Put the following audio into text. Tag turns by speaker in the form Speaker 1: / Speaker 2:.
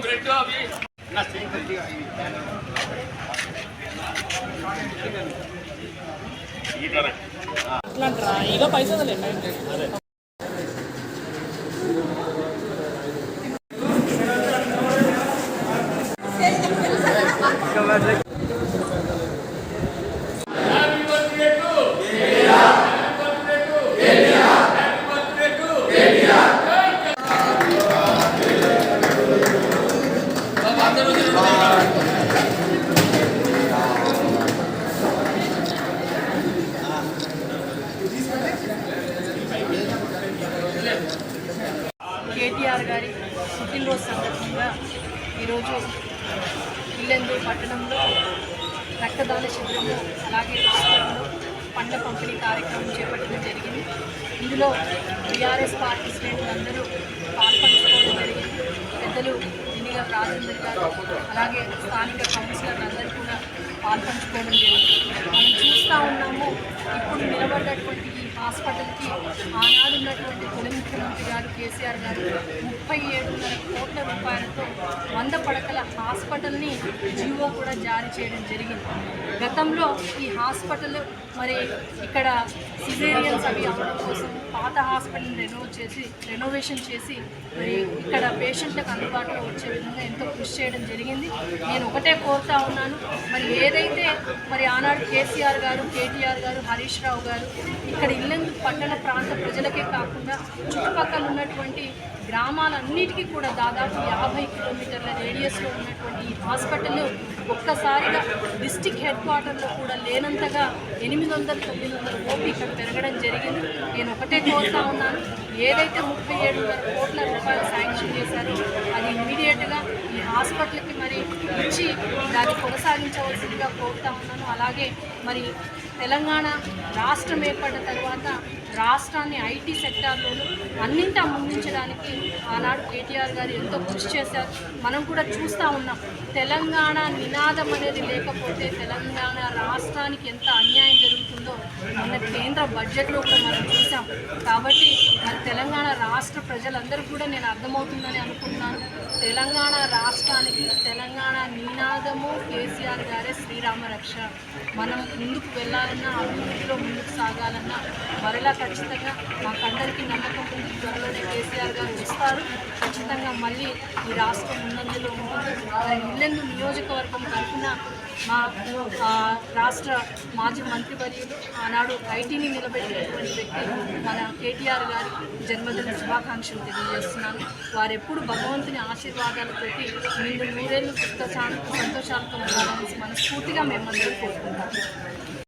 Speaker 1: Bread అవి
Speaker 2: అట్లా ఇక పైసలు
Speaker 3: కేటీఆర్ గారి పుట్టినరోజు సందర్భంగా ఈరోజు ఇల్లెందు పట్టణంలో రక్తదాన శిబిరము అలాగే రాష్ట్రంలో పండ్ల పంపిణీ కార్యక్రమం చేపట్టడం జరిగింది. ఇందులో బీఆర్ఎస్ పార్టీ శ్రేణులు పాల్పంచుకోవడం జరిగింది. పెద్దలు ఎన్నిగా రాజేందర్ గారు అలాగే స్థానిక కౌన్సిలర్లు అందరూ కూడా పాల్పంచుకోవడం జరిగింది. మనం చూస్తూ ఉన్నాము ఇప్పుడు నిలబడ్డటువంటి ఈ హాస్పిటల్కి ఆనాడు ఉన్నటువంటి తొలి ముఖ్యమంత్రి గారు కేసీఆర్ గారు ముప్పై ఏడున్నర కోట్ల రూపాయలతో వంద పడకల హాస్పిటల్ని జీవో కూడా జారీ చేయడం జరిగింది. గతంలో ఈ హాస్పిటల్ మరి ఇక్కడ సిజేరియన్స్ అవి అవ్వడం కోసం పాత హాస్పిటల్ రెనోవ్ చేసి రెనోవేషన్ చేసి మరి ఇక్కడ పేషెంట్లకు అందుబాటులో వచ్చే విధంగా ఎంతో కృషి చేయడం జరిగింది. నేను ఒకటే కోరుతా ఉన్నాను. మరి ఏదైతే మరి ఆనాడు కేసీఆర్ గారు కేటీఆర్ గారు హరీష్ రావు గారు ఇక్కడ ఇల్లందు పట్టణ ప్రాంత ప్రజలకే కాకుండా చుట్టుపక్కల ఉన్నటువంటి గ్రామాలన్నిటికీ కూడా దాదాపు యాభై కిలోమీటర్ల రేడియస్లో ఉన్నటువంటి ఈ హాస్పిటల్ ఒక్కసారిగా డిస్టిక్ హెడ్ క్వార్టర్లో కూడా లేనంతగా ఎనిమిది వందల తొమ్మిది వందల ఓపీ ఇక్కడ పెరగడం జరిగింది. నేను ఒకటే కోరుతా ఉన్నాను. ఏదైతే ముప్పై ఏడున్నర కోట్ల రూపాయలు శాంక్షన్ చేశారో అది ఇమీడియట్గా ఈ హాస్పిటల్కి ఇచ్చి దాన్ని కొనసాగించవలసిందిగా కోరుతా ఉన్నాను. అలాగే మరి తెలంగాణ రాష్ట్రం ఏర్పడిన తర్వాత రాష్ట్రాన్ని ఐటీ సెక్టార్లోనూ అన్నింటా ముందుంచడానికి ఆనాడు కేటీఆర్ గారు ఎంతో కృషి చేశారు. మనం కూడా చూస్తూ ఉన్నాం తెలంగాణ నినాదం అనేది లేకపోతే తెలంగాణ రాష్ట్రానికి ఎంత అన్యాయం జరుగుతుందో మన కేంద్ర బడ్జెట్లో కూడా మనం చూసాం. కాబట్టి మరి తెలంగాణ రాష్ట్ర ప్రజలందరూ కూడా నేను అర్థమవుతుందని అనుకుంటున్నాను. తెలంగాణ రాష్ట్రానికి తెలంగాణ నినాదము కేసీఆర్ గారే శ్రీరామ రక్ష. మనం ముందుకు వెళ్ళాలన్నా అభివృద్ధిలో ముందుకు సాగాలన్నా మరలా ఖచ్చితంగా మాకందరికీ నమ్మకం ఉంది. త్వరలోనే కేసీఆర్ గారు వస్తారు. ఖచ్చితంగా మళ్ళీ ఈ రాష్ట్రం ఉన్నందులో ఉంటుంది. ఇల్లెన్ను నియోజకవర్గం తరఫున మా రాష్ట్ర మాజీ మంత్రివర్యులు ఆనాడు ఐటీని నిలబెట్టినటువంటి వ్యక్తి మన కేటీఆర్ గారి జన్మదిన శుభాకాంక్షలు తెలియజేస్తున్నాను. వారెప్పుడు భగవంతుని ఆశీర్వాదాలతోటి మీరు నూరేళ్ళు సుఖ సంతోషాలతో ఉండాలని మనస్ఫూర్తిగా మేమందరం కోరుకుంటాము